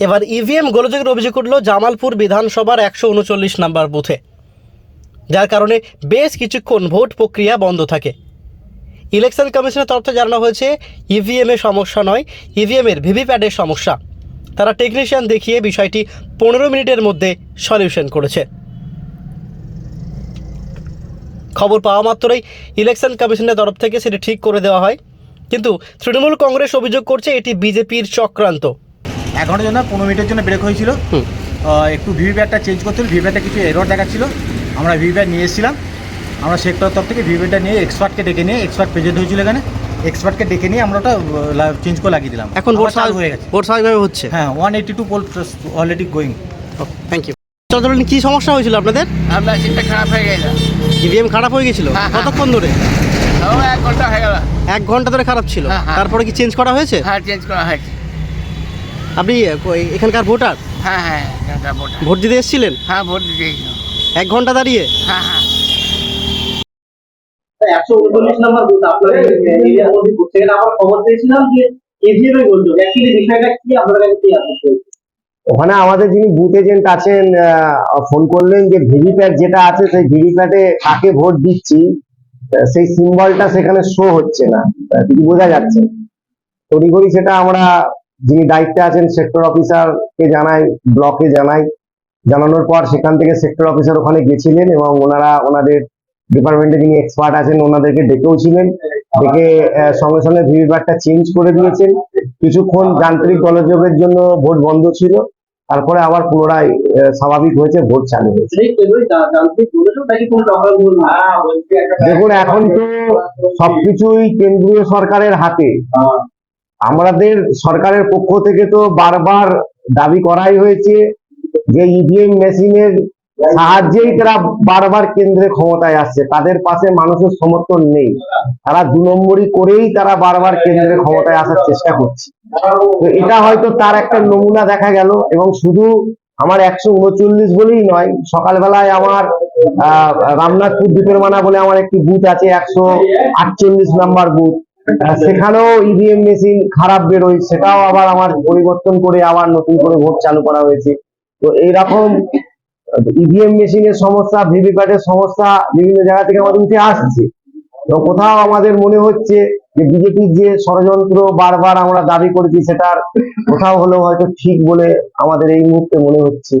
এবার ইভিএম গোলযোগের অভিযোগ উঠল জামালপুর বিধানসভার একশো উনচল্লিশ নম্বর বুথে। যার কারণে বেশ কিছুক্ষণ ভোট প্রক্রিয়া বন্ধ থাকে। ইলেকশন কমিশনের তরফ থেকে জানানো হয়েছে ইভিএম এর সমস্যা নয় ইভিএম এর ভিভিপ্যাটের সমস্যা। তারা টেকনিশিয়ান দেখিয়ে বিষয়টি পনেরো মিনিটের মধ্যে সলিউশন করেছে। খবর পাওয়া মাত্রই ইলেকশন কমিশনের তরফ থেকে সেটি ঠিক করে দেওয়া হয়। কিন্তু তৃণমূল কংগ্রেস অভিযোগ করছে এটি বিজেপির চক্রান্ত। এক ঘণ্টার জন্য পনেরো মিনিটের জন্য ব্রেক হয়েছিল। একটু ভিভিপ্যাটটা চেঞ্জ করতে হলো ভিভিপ্যাটটা কিছু এরর দেখাচ্ছিল। আমরা ভিভিপ্যাট নিয়ে এসেছিলাম। আমরা সেক্টর তরফ থেকে ভিভিপ্যাটটা নিয়ে এক্সপার্টকে ডেকে নিয়ে এক্সপার্ট প্রেজেন্ট হয়েছিল এখানে। এক্সপার্টকে ডেকে নিয়ে আমরা ওটা চেঞ্জ করে লাগিয়ে দিলাম। এখন ভোট আবার হয়ে গেছে। ভোট স্বাভাবিকভাবে হচ্ছে? হ্যাঁ one eighty two poll already going thank you Chandrani কি সমস্যা হয়েছিল আপনাদের? আপনার সিটটা খারাপ হয়ে গেল ইভিএম খারাপ হয়ে গেছিল? হ্যাঁ, হ্যাঁ। কতক্ষণ ধরে? ও এক ঘণ্টা হয়ে গেল। এক ঘণ্টা ধরে খারাপ ছিল। হ্যাঁ, হ্যাঁ। তারপরে কি চেঞ্জ করা হয়েছে? হ্যাঁ চেঞ্জ করা হয়েছে। আপনি এখানকার ভোটার? হ্যাঁ হ্যাঁ এখানকার ভোট ভোট দিতে এসেছিলেন? হ্যাঁ ভোট দিতে এক ঘণ্টা দাঁড়িয়ে? হ্যাঁ হ্যাঁ। একশো উনচল্লিশ নম্বর বুথ আপনারা এরিয়ার মধ্যে ঘুরতে গেলে আমার খবর পেয়েছিলাম যে কেজিএম এর বলতো অ্যাকচুয়ালি বিষয়টা কি আপনার কাছে কি আসছে ওখানে আমাদের যিনি বুথ এজেন্ট আছেন ফোন করলেন যে ভিভিপ্যাট যেটা আছে সেই ভিভিপ্যাটে কাকে ভোট দিচ্ছি সেই সিম্বলটা সেখানে শো হচ্ছে না। কিছু বোঝা যাচ্ছে। তড়িঘড়ি সেটা আমরা যিনি দায়িত্বে আছেন সেক্টর অফিসারকে জানাই ব্লকে জানাই। জানানোর পর সেখান থেকে সেক্টর অফিসার ওখানে গেছিলেন এবং ওনারা ওনাদের ডিপার্টমেন্টে যিনি এক্সপার্ট আছেন ওনাদেরকে ডেকেও ছিলেন ডেকে সঙ্গে সঙ্গে ভিভিপ্যাটটা চেঞ্জ করে দিয়েছেন। কিছুক্ষণ যান্ত্রিক গোলযোগের জন্য ভোট বন্ধ ছিল। তারপরে আবার পুনরায় স্বাভাবিক হয়েছে ভোট চালু হয়েছে। হ্যাঁ দেখুন এখন তো সবকিছুই কেন্দ্রীয় সরকারের হাতে। হ্যাঁ, আমাদের সরকারের পক্ষ থেকে তো বারবার দাবি করাই হয়েছে যে ইভিএম মেশিনের সাহায্যেই তারা বারবার কেন্দ্রে ক্ষমতায় আসছে। তাদের পাশে মানুষের সমর্থন নেই। তারা দু নম্বরই করেই তারা বারবার কেন্দ্রে ক্ষমতায় আসার চেষ্টা করছে। তো এটা হয়তো তার একটা নমুনা দেখা গেল এবং শুধু আমার একশো উনচল্লিশ বলেই নয় সকালবেলায় আমার আহ, রামনাথপুর দ্বীপের মানা বলে আমার একটি বুথ আছে একশো আটচল্লিশ নাম্বার বুথ সেখানেও ইভিএম মেশিন খারাপ বেরোয় সেটাও আবার আমার পরিবর্তন করে আবার নতুন করে ভোট চালু করা হয়েছে। তো এইরকম ইভিএম মেশিনের সমস্যা ভিভিপ্যাটের সমস্যা বিভিন্ন জায়গা থেকে আমাদের উঠে আসছে। তো কোথাও আমাদের মনে হচ্ছে যে বিজেপির যে ষড়যন্ত্র বারবার আমরা দাবি করেছি, সেটার কোথাও হলেও হয়তো ঠিক বলে আমাদের এই মুহূর্তে মনে হচ্ছে।